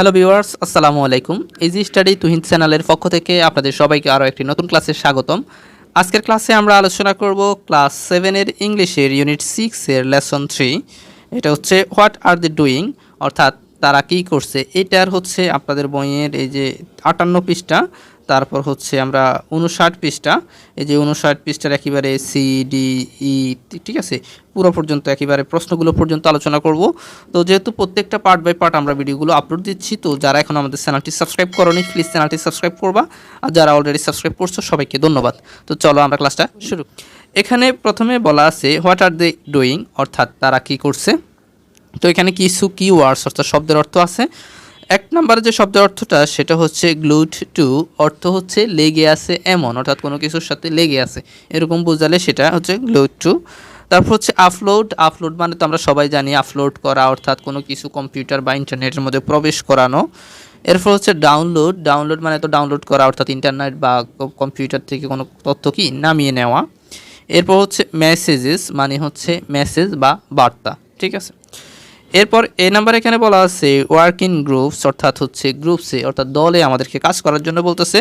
Hello viewers আসসালামু আলাইকুম easy study Tuhin চ্যানেলের পক্ষ থেকে আপনাদের সবাইকে আরও একটি নতুন ক্লাসে স্বাগতম। আজকের ক্লাসে আমরা আলোচনা করব ক্লাস সেভেনের ইংলিশের ইউনিট সিক্সের লেসন থ্রি এটা হচ্ছে হোয়াট আর দি ডুইং অর্থাৎ তারা কী করছে? এটার হচ্ছে আপনাদের বইয়ের এই যে আটান্ন পৃষ্ঠা। তারপর হচ্ছে আমরা উনষাট পৃষ্ঠা, এই যে উনষাট পৃষ্ঠার একেবারে সি ডি ই ঠিক আছে? পুরো পর্যন্ত একেবারে প্রশ্নগুলো পর্যন্ত আলোচনা করব। তো যেহেতু প্রত্যেকটা পার্ট বাই পার্ট আমরা ভিডিওগুলো আপলোড দিচ্ছি, তো যারা এখন আমাদের চ্যানেলটি সাবস্ক্রাইব করনি প্লিজ চ্যানেলটি সাবস্ক্রাইব করবা। আর যারা অলরেডি সাবস্ক্রাইব করছ, সবাইকে ধন্যবাদ। তো চলো আমরা ক্লাসটা শুরু। এখানে প্রথমে বলা আছে হোয়াট আর দে ডুইং অর্থাৎ তারা কি করছে? তো এখানে কিছু কি ওয়ার্ডস অর্থাৎ শব্দের অর্থ আছে। এক নম্বরে যে শব্দের অর্থটা, সেটা হচ্ছে গ্লুড টু অর্থ হচ্ছে লেগে আছে এমন, অর্থাৎ কোনো কিছুর সাথে লেগে আছে। এরকম বোঝালে সেটা হচ্ছে গ্লুড টু তারপর হচ্ছে আপলোড আপলোড মানে তো আমরা সবাই জানি আপলোড করা, অর্থাৎ কোনো কিছু কম্পিউটার বা ইন্টারনেটের মধ্যে প্রবেশ করানো। এরপর হচ্ছে ডাউনলোড ডাউনলোড মানে তো ডাউনলোড করা, অর্থাৎ ইন্টারনেট বা কম্পিউটার থেকে কোনো তথ্য কি নামিয়ে নেওয়া। এরপর হচ্ছে মেসেজেস মানে হচ্ছে মেসেজ বা বার্তা, ঠিক আছে? এরপর এ নাম্বার এখানে বলা আছে ওয়ার্ক ইন গ্রুপস অর্থাৎ হচ্ছে গ্রুপসে অর্থাৎ দলে আমাদেরকে কাজ করার জন্য বলতেছে।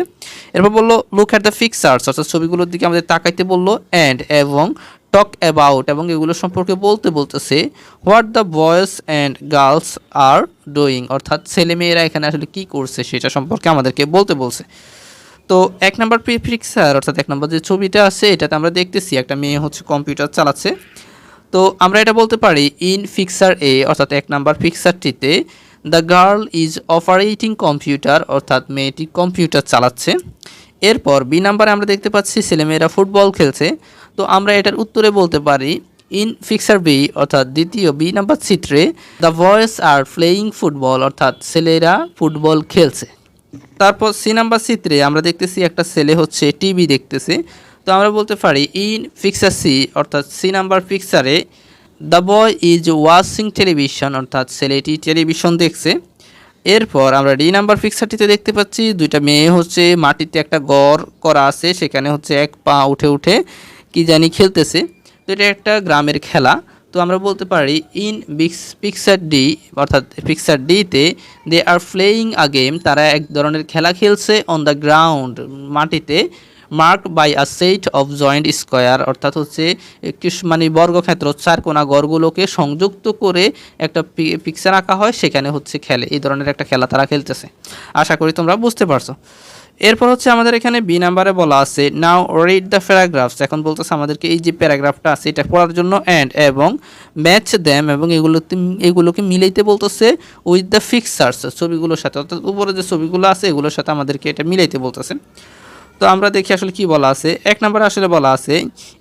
এরপর বলল লুক অ্যাট দ্য ফিক্সার্স অর্থাৎ ছবিগুলোর দিকে আমাদের তাকাইতে বলল অ্যান্ড এবং টক অ্যাবাউট এবং এগুলো সম্পর্কে বলতে বলতেছে what the boys and girls are doing অর্থাৎ ছেলেমেয়েরা এখানে আসলে কি করছে সেটা সম্পর্কে আমাদেরকে বলতে বলছে। তো এক নম্বর পিকচার অর্থাৎ এক নম্বর যে ছবিটা আছে, এটাতে আমরা দেখতেছি একটা মেয়ে হচ্ছে কম্পিউটার চালাচ্ছে। তো আমরা এটা বলতে পারি ইন ফিক্সার এ অর্থাৎ এক number ফিক্সারটিতে the girl is operating computer অর্থাৎ মেয়েটি কম্পিউটার চালাচ্ছে। এরপর বি নাম্বারে আমরা দেখতে পাচ্ছি ছেলেমেয়েরা ফুটবল খেলছে। তো আমরা এটার উত্তরে বলতে পারি ইন ফিক্সার বি অর্থাৎ দ্বিতীয় বি নাম্বার চিত্রে the boys are playing football অর্থাৎ ছেলেরা ফুটবল খেলছে। তারপর সি নাম্বার চিত্রে আমরা দেখতেছি একটা ছেলে হচ্ছে টিভি দেখতেছে। তো আমরা বলতে পারি ইন ফিক্সার সি অর্থাৎ C number পিকচারে the boy is watching television অর্থাৎ ছেলেটি টেলিভিশন দেখছে। এরপর আমরা ডি নাম্বার পিকচারটিতে দেখতে পাচ্ছি, দুইটা মেয়ে হচ্ছে মাটিতে একটা গড় করা আছে, সেখানে হচ্ছে এক পা উঠে উঠে কি জানি খেলতেছে। তো এটা একটা গ্রামের খেলা। তো আমরা বলতে পারি ইন পিকচার ডি অর্থাৎ পিকচার ডিতে they are playing a game তারা এক ধরনের খেলা খেলছে অন দ্য গ্রাউন্ড মাটিতে। Mark by a set of joint square, অর্থাৎ হচ্ছে একটি মানে বর্গক্ষেত্র চার কোনা গড়গুলোকে সংযুক্ত করে একটা পিকচার আঁকা হয়, সেখানে হচ্ছে খেলে। এই ধরনের একটা খেলা তারা খেলতেছে। আশা করি তোমরা বুঝতে পারছ। এরপর হচ্ছে আমাদের এখানে বি নাম্বারে বলা আছে নাও রিড দ্য প্যারাগ্রাফস এখন বলতেছে আমাদেরকে এই যে প্যারাগ্রাফটা আছে, এটা পড়ার জন্য অ্যান্ড এবং ম্যাচ দ্যাম এবং এগুলোতে এগুলোকে মিলাইতে বলতেছে উইথ দ্য ফিক্সার্স ছবিগুলোর সাথে। অর্থাৎ উপরে যে ছবিগুলো আছে, এগুলোর সাথে আমাদেরকে এটা মিলাইতে বলতেছে। তো আমরা দেখি আসলে কি বলা আছে। এক নম্বরে আসলে বলা আছে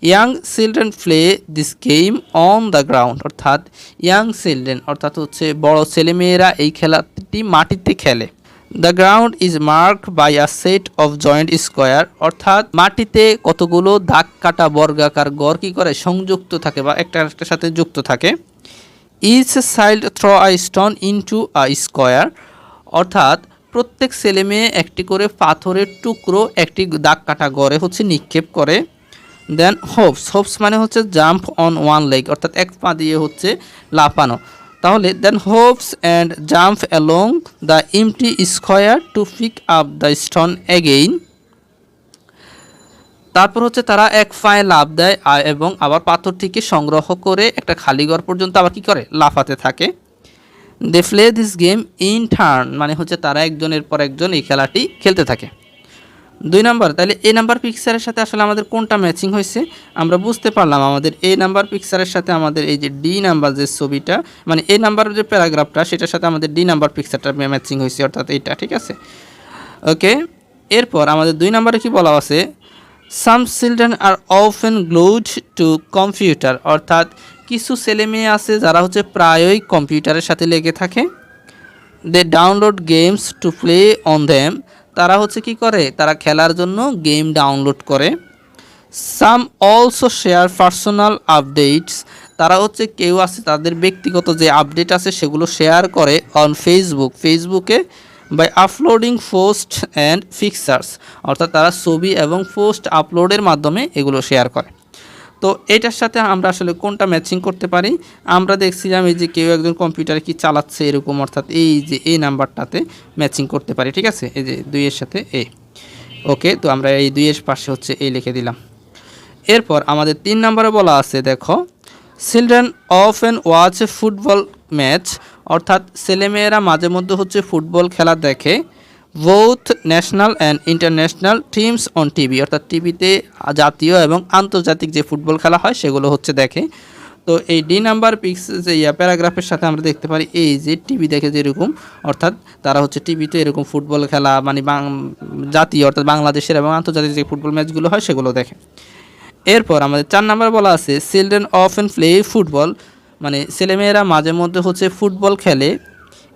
young children play this game on the ground অর্থাৎ ইয়াং চিলড্রেন অর্থাৎ হচ্ছে বড় ছেলেমেয়েরা এই খেলাটি মাটিতে খেলে। The ground is mark by a set of joint square অর্থাৎ, মাটিতে কতগুলো দাগ কাটা বর্গাকার গড় কী করে? সংযুক্ত থাকে বা একটা একটার সাথে যুক্ত থাকে। Is child throw I stone into a square অর্থাৎ প্রত্যেক ছেলে মেয়ে একটি করে পাথরের টুকরো একটি দাগ কাটা গড়ে হচ্ছে নিক্ষেপ করে। দেন হোপস হোপস মানে হচ্ছে জাম্প অন ওয়ান লেগ অর্থাৎ এক পা দিয়ে হচ্ছে লাফানো। তাহলে then hops and jump along the empty square to pick up the stone again তারপর হচ্ছে তারা এক পায়ে লাভ দেয় এবং আবার পাথরটিকে সংগ্রহ করে একটা খালি ঘর পর্যন্ত আবার কি করে? লাফাতে থাকে। They play this game in turn মানে হচ্ছে তারা একজনের পর একজন এই খেলাটি খেলতে থাকে। দুই নাম্বার, তাহলে এ নাম্বার পিকচারের সাথে আসলে আমাদের কোনটা ম্যাচিং হয়েছে? আমরা বুঝতে পারলাম আমাদের এ নাম্বার পিকচারের সাথে আমাদের এই যে ডি নাম্বার যে ছবিটা মানে এ নাম্বার যে প্যারাগ্রাফটা, সেটার সাথে আমাদের ডি নাম্বার পিকচারটা ম্যাচিং হয়েছে, অর্থাৎ এইটা, ঠিক আছে? ওকে এরপর আমাদের দুই নাম্বারে কি বলা আছে? Some children are often glued to computer অর্থাৎ কিছু ছেলে মেয়ে আছে যারা হচ্ছে প্রায়ই কম্পিউটারের সাথে লেগে থাকে। They download games to play on them তারা হচ্ছে কি করে? তারা খেলার জন্য গেম ডাউনলোড করে। Some also share personal updates তারা হচ্ছে কেউ আছে, তাদের ব্যক্তিগত যে আপডেট আছে সেগুলো শেয়ার করে অন ফেসবুক ফেসবুকে by uploading post and pictures অর্থাৎ তারা ছবি এবং পোস্ট আপলোডের মাধ্যমে এগুলো শেয়ার করে। তো এটার সাথে আমরা আসলে কোনটা ম্যাচিং করতে পারি? আমরা দেখছিলাম এই যে কেউ একজন কম্পিউটার কি চালাচ্ছে এরকম, অর্থাৎ এই যে এই নাম্বারটাতে ম্যাচিং করতে পারি, ঠিক আছে? এই যে দুইয়ের সাথে এ। ওকে, তো আমরা এই দুইয়ের পাশে হচ্ছে এই লিখে দিলাম। এরপর আমাদের তিন নম্বরে বলা আছে, দেখো children of and watch football match অর্থাৎ ছেলেমেয়েরা মাঝে মধ্যে হচ্ছে ফুটবল খেলা দেখে। Both national and international teams on TV অর্থাৎ টিভিতে জাতীয় এবং আন্তর্জাতিক যে ফুটবল খেলা হয় সেগুলো হচ্ছে দেখে। তো এই ডি নাম্বার পিক্স যে ইয়া প্যারাগ্রাফের সাথে আমরা দেখতে পারি, এই যে টিভি দেখে যেরকম, অর্থাৎ তারা হচ্ছে টিভিতে এরকম ফুটবল খেলা মানে জাতীয়, অর্থাৎ বাংলাদেশের এবং আন্তর্জাতিক যে ফুটবল ম্যাচগুলো হয় সেগুলো দেখে। এরপর আমাদের চার নাম্বার বলা আছে children of and play football মানে ছেলেমেয়েরা মাঝে মধ্যে হচ্ছে ফুটবল খেলে।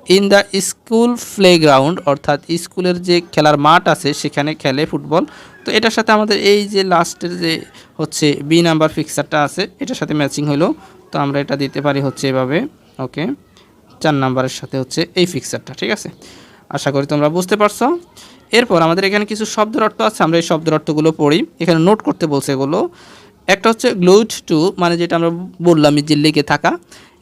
ইন দ্য স্কুল প্লেগ্রাউন্ড অর্থাৎ স্কুলের যে খেলার মাঠ আছে, সেখানে খেলে ফুটবল। তো এটার সাথে আমাদের এই যে লাস্টের যে হচ্ছে বি নাম্বার ফিক্সারটা আছে, এটার সাথে ম্যাচিং হলো। তো আমরা এটা দিতে পারি হচ্ছে এভাবে। ওকে চার নাম্বারের সাথে হচ্ছে এই ফিক্সারটা ঠিক আছে? আশা করি তোমরা বুঝতে পারছ। এরপর আমাদের এখানে কিছু শব্দের অর্থ আছে, আমরা এই শব্দের অর্থগুলো পড়ি। এখানে নোট করতে বলছে এগুলো। একটা হচ্ছে গ্লোড টু মানে যেটা আমরা বললাম যে লেগে থাকা,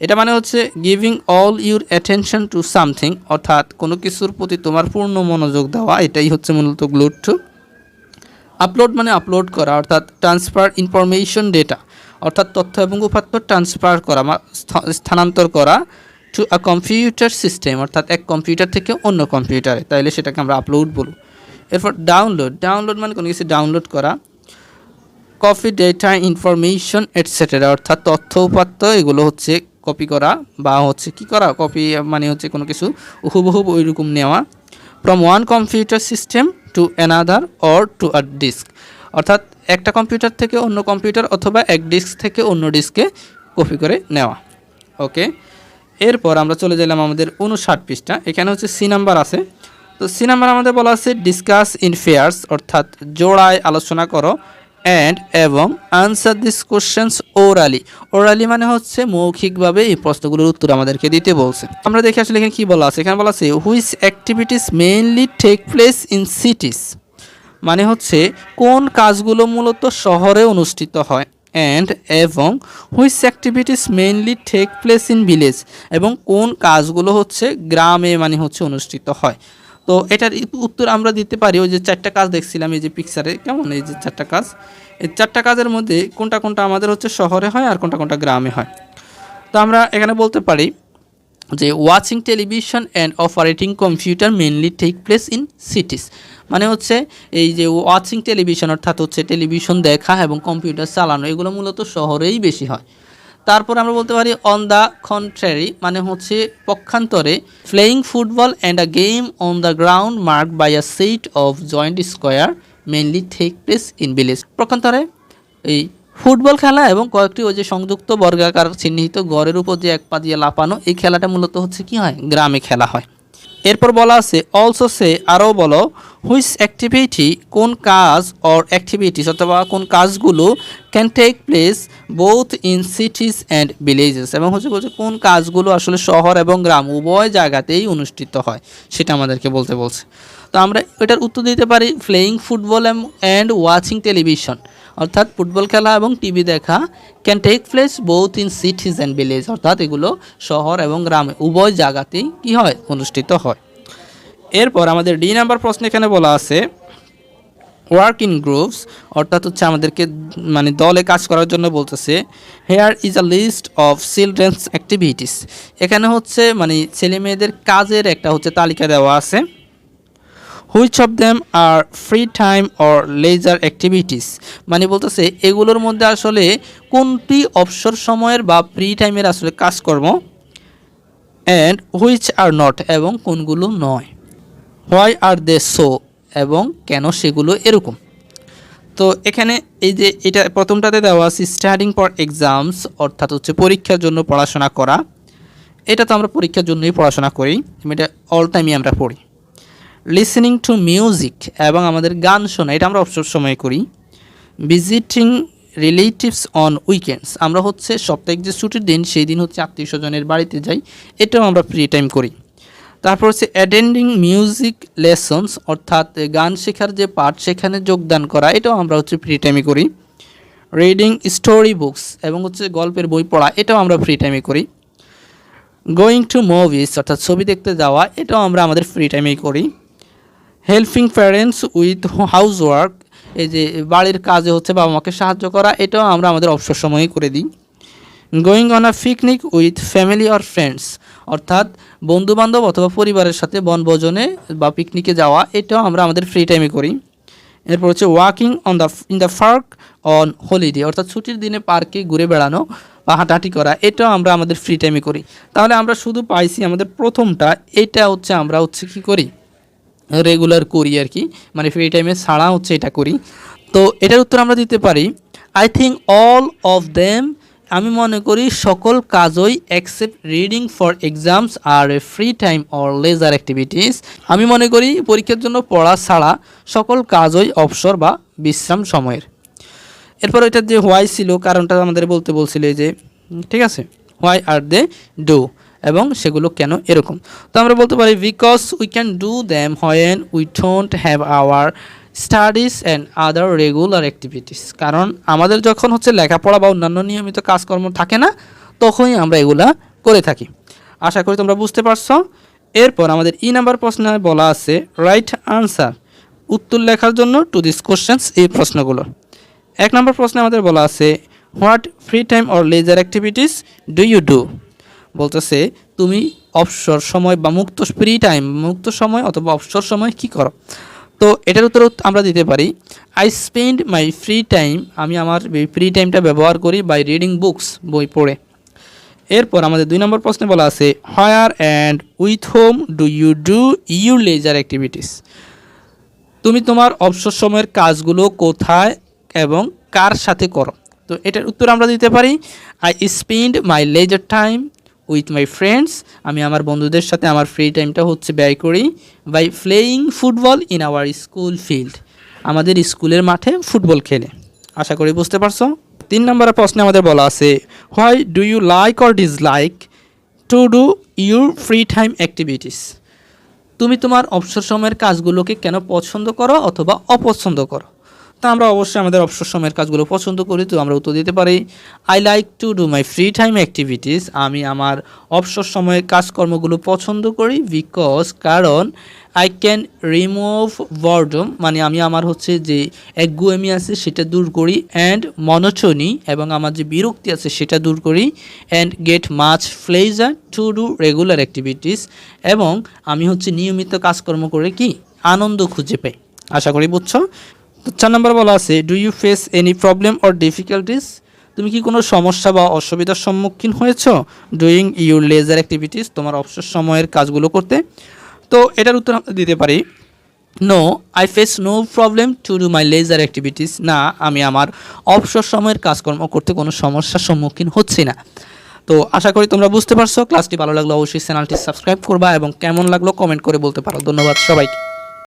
এটা মানে হচ্ছে giving all your attention to something অর্থাৎ কোনো কিছুর প্রতি তোমার পূর্ণ মনোযোগ দেওয়া, এটাই হচ্ছে মূলত গ্লোড টু আপলোড মানে আপলোড করা, অর্থাৎ ট্রান্সফার ইনফরমেশন ডেটা অর্থাৎ তথ্য এবং উপাত্ত ট্রান্সফার করা স্থানান্তর করা টু আ কম্পিউটার সিস্টেম অর্থাৎ এক কম্পিউটার থেকে অন্য কম্পিউটারে তাইলে সেটাকে আমরা আপলোড বলব। এরপর ডাউনলোড ডাউনলোড মানে কোনো কিছু ডাউনলোড করা কপি ডেটা ইনফরমেশন এটসেটেরা অর্থাৎ তথ্য উপাত্ত, এগুলো হচ্ছে কপি করা বা হচ্ছে কি করা? কপি মানে হচ্ছে কোনো কিছু হুবহুব ওইরকম নেওয়া from one computer system to another or to a disk অর্থাৎ একটা কম্পিউটার থেকে অন্য কম্পিউটার অথবা এক ডিস্ক থেকে অন্য ডিস্কে কপি করে নেওয়া। ওকে এরপর আমরা চলে গেলাম আমাদের উনষাট পৃষ্ঠা। এখানে হচ্ছে সি নাম্বার আছে। তো সি নাম্বার আমাদের বলা আছে ডিসকাস ইন ফেয়ার্স অর্থাৎ জোড়ায় আলোচনা করো। অ্যান্ড এবং answer this questions orally orally মানে হচ্ছে মৌখিকভাবে এই প্রশ্নগুলোর উত্তর আমাদেরকে দিতে বলছে। আমরা দেখি আসলে এখানে কী বলা আছে। এখানে বলা আছে which activities mainly take place in cities মানে হচ্ছে, কোন কাজগুলো মূলত শহরে অনুষ্ঠিত হয়? অ্যান্ড এবং which activities mainly take place in village এবং কোন কাজগুলো হচ্ছে গ্রামে মানে হচ্ছে অনুষ্ঠিত হয়? তো এটার উত্তর আমরা দিতে পারি ওই যে চারটা কাজ দেখছিলাম এই যে পিকচারে কেমন এই যে চারটা কাজ? এই চারটা কাজের মধ্যে কোনটা কোনটা আমাদের হচ্ছে শহরে হয় আর কোনটা কোনটা গ্রামে হয়। তো আমরা এখানে বলতে পারি যে watching television and operating computer mainly take place in cities মানে হচ্ছে এই যে ওয়াচিং টেলিভিশন অর্থাৎ হচ্ছে টেলিভিশন দেখা এবং কম্পিউটার চালানো, এগুলো মূলত শহরেই বেশি হয়। তারপর আমরা বলতে পারি অন দ্য কন্ট্রারি মানে হচ্ছে পক্ষান্তরে playing football and a game on the ground mark by a set of joint square mainly take place in village পক্ষান্তরে এই ফুটবল খেলা এবং কয়েকটি ওই যে সংযুক্ত বর্গাকার চিহ্নিত গড়ের উপর যে এক পা দিয়ে লাপানো এই খেলাটা মূলত হচ্ছে কি হয়? গ্রামে খেলা হয়। এরপর বলা আছে অলসো সে আরও বলো হুইচ অ্যাক্টিভিটি কোন কাজ অর অ্যাক্টিভিটিস অথবা কোন কাজগুলো can take place both in cities and villages এবং হচ্ছে বলছে, কোন কাজগুলো আসলে শহর এবং গ্রাম উভয় জায়গাতেই অনুষ্ঠিত হয়? সেটা আমাদেরকে বলতে বলছে। তো আমরা এটার উত্তর দিতে পারি playing football and watching television অর্থাৎ ফুটবল খেলা এবং টিভি দেখা can take place both in cities and village অর্থাৎ এগুলো শহর এবং গ্রামে। উভয় জায়গাতেই কী হয়? অনুষ্ঠিত হয়। এরপর আমাদের ডি নাম্বার প্রশ্ন এখানে বলা আছে ওয়ার্ক ইন গ্রুপস অর্থাৎ হচ্ছে আমাদেরকে মানে দলে কাজ করার জন্য বলতেছে here is a list of children's activities এখানে হচ্ছে মানে ছেলে মেয়েদের কাজের একটা হচ্ছে তালিকা দেওয়া আছে। Which of them are free time or leisure activities মানে বলতেছে, এগুলোর মধ্যে আসলে কোনটি অবসর সময়ের বা ফ্রি টাইমের আসলে কাজকর্ম? অ্যান্ড হুইচ আর নট এবং কোনগুলো নয়। হোয়াই আর দে সো এবং কেন সেগুলো এরকম? তো এখানে এই যে এটা প্রথমটাতে দেওয়া আছে স্টাডিং ফর এক্সামস অর্থাৎ হচ্ছে পরীক্ষার জন্য পড়াশোনা করা। এটা তো আমরা পরীক্ষার জন্যই পড়াশোনা করি, এটা অল টাইমই আমরা পড়ি। লিসেনিং টু মিউজিক এবং আমাদের গান শোনা, এটা আমরা অবসর সময় করি। ভিজিটিং রিলেটিভস অন উইকেন্ডস আমরা হচ্ছে সাপ্তাহিক যে ছুটির দিন, সেই দিন হচ্ছে আত্মীয় স্বজনের বাড়িতে যাই, এটাও আমরা ফ্রি টাইম করি। তারপর হচ্ছে অ্যাটেন্ডিং মিউজিক লেসনস অর্থাৎ গান শেখার যে পাঠ সেখানে যোগদান করা, এটাও আমরা হচ্ছে ফ্রি টাইমে করি। রিডিং স্টোরি বুকস এবং হচ্ছে গল্পের বই পড়া, এটাও আমরা ফ্রি টাইমে করি। গোয়িং টু মুভিস অর্থাৎ ছবি দেখতে যাওয়া, এটাও আমরা আমাদের ফ্রি টাইমেই করি। Helping parents with house work এই যে বাড়ির কাজে হচ্ছে বাবা মাকে সাহায্য করা, এটাও আমরা আমাদের অবসর সময়ে করে দিই। Going on a picnic with family or friends অর্থাৎ বন্ধুবান্ধব অথবা পরিবারের সাথে বনভোজনে বা পিকনিকে যাওয়া, এটাও আমরা আমাদের ফ্রি টাইমে করি। এরপর হচ্ছে walking on the in the park on holiday অর্থাৎ ছুটির দিনে পার্কে ঘুরে বেড়ানো বা হাঁটাহাঁটি করা, এটাও আমরা আমাদের ফ্রি টাইমে করি। তাহলে আমরা শুধু পাইছি আমাদের প্রথমটা, এটা হচ্ছে আমরা হচ্ছে কি করি? রেগুলার করি আর কি। মানে ফ্রি টাইমে ছাড়া হচ্ছে এটা করি। তো এটার উত্তর আমরা দিতে পারি I think all of them আমি মনে করি সকল কাজই accept reading for exams are a free time or leisure activities আমি মনে করি পরীক্ষার জন্য পড়া ছাড়া সকল কাজই অবসর বা বিশ্রাম সময়ের। এরপর এটার যে হোয়াই ছিল, কারণটা আমাদের বলতে বলছিল যে, ঠিক আছে? হোয়াই আর দে ডু এবং সেগুলো কেন এরকম? তো আমরা বলতে পারি because we can do them when we don't have our studies and other regular activities কারণ আমাদের যখন হচ্ছে লেখাপড়া বা অন্যান্য নিয়মিত কাজকর্ম থাকে না, তখনই আমরা এগুলা করে থাকি। আশা করি তোমরা বুঝতে পারছ। এরপর আমাদের ই নাম্বার প্রশ্নে বলা আছে রাইট আনসার উত্তর লেখার জন্য টু দিস কোশ্চেন্স এই প্রশ্নগুলো। এক নম্বর প্রশ্নে আমাদের বলা আছে what free time or leisure activities do you do বলতেছে, তুমি অবসর সময় বা মুক্ত ফ্রি টাইম মুক্ত সময় অথবা অবসর সময় কি করো? তো এটার উত্তর আমরা দিতে পারি I spend my free time আমি আমার ফ্রি টাইমটা ব্যবহার করি বাই রিডিং বুকস বই পড়ে। এরপর আমাদের দুই নম্বর প্রশ্নে বলা আছে where and with whom do you do you leisure activities তুমি তোমার অবসর সময়ের কাজগুলো কোথায় এবং কার সাথে করো? তো এটার উত্তর আমরা দিতে পারি I spend my leisure time with my friends আমি আমার বন্ধুদের সাথে আমার ফ্রি টাইমটা হচ্ছে ব্যয় করি by playing football in our school field আমাদের স্কুলের মাঠে ফুটবল খেলে। আশা করি বুঝতে পারছ? তিন নম্বরের প্রশ্নে আমাদের বলা আছে why do you like or dislike to do your free time activities তুমি তোমার অবসর সময়ের কাজগুলোকে কেন পছন্দ করো অথবা অপছন্দ করো? তা আমরা অবশ্যই আমাদের অবসর সময়ের কাজগুলো পছন্দ করি, তো আমরা উত্তর দিতে পারি I like to do my free time activities আমি আমার অবসর সময়ের কাজকর্মগুলো পছন্দ করি বিকজ কারণ আই ক্যান রিমুভ বর্ডম মানে আমি আমার হচ্ছে যে একগুয়েমি আছে সেটা দূর করি অ্যান্ড মনোচনি এবং আমার যে বিরক্তি আছে সেটা দূর করি and get much pleasure to do regular activities এবং আমি হচ্ছে নিয়মিত কাজকর্ম করে কি, আনন্দ খুঁজে পাই। আশা করি বুঝছ? চার নম্বর বলা আছে do you face any problem or difficulties তুমি কি কোনো সমস্যা বা অসুবিধার সম্মুখীন হয়েছ? ডুইং ইউর লেজার অ্যাক্টিভিটিস তোমার অবসর সময়ের কাজগুলো করতে। তো এটার উত্তর আমরা দিতে পারি no I face no problem to do my leisure activities না, আমি আমার অবসর সময়ের কাজকর্ম করতে কোনো সমস্যার সম্মুখীন হচ্ছি না। তো আশা করি তোমরা বুঝতে পারছ। ক্লাসটি ভালো লাগল অবশ্যই চ্যানেলটি সাবস্ক্রাইব করবা এবং কেমন লাগল কমেন্ট করে বলতে পারো। ধন্যবাদ সবাইকে।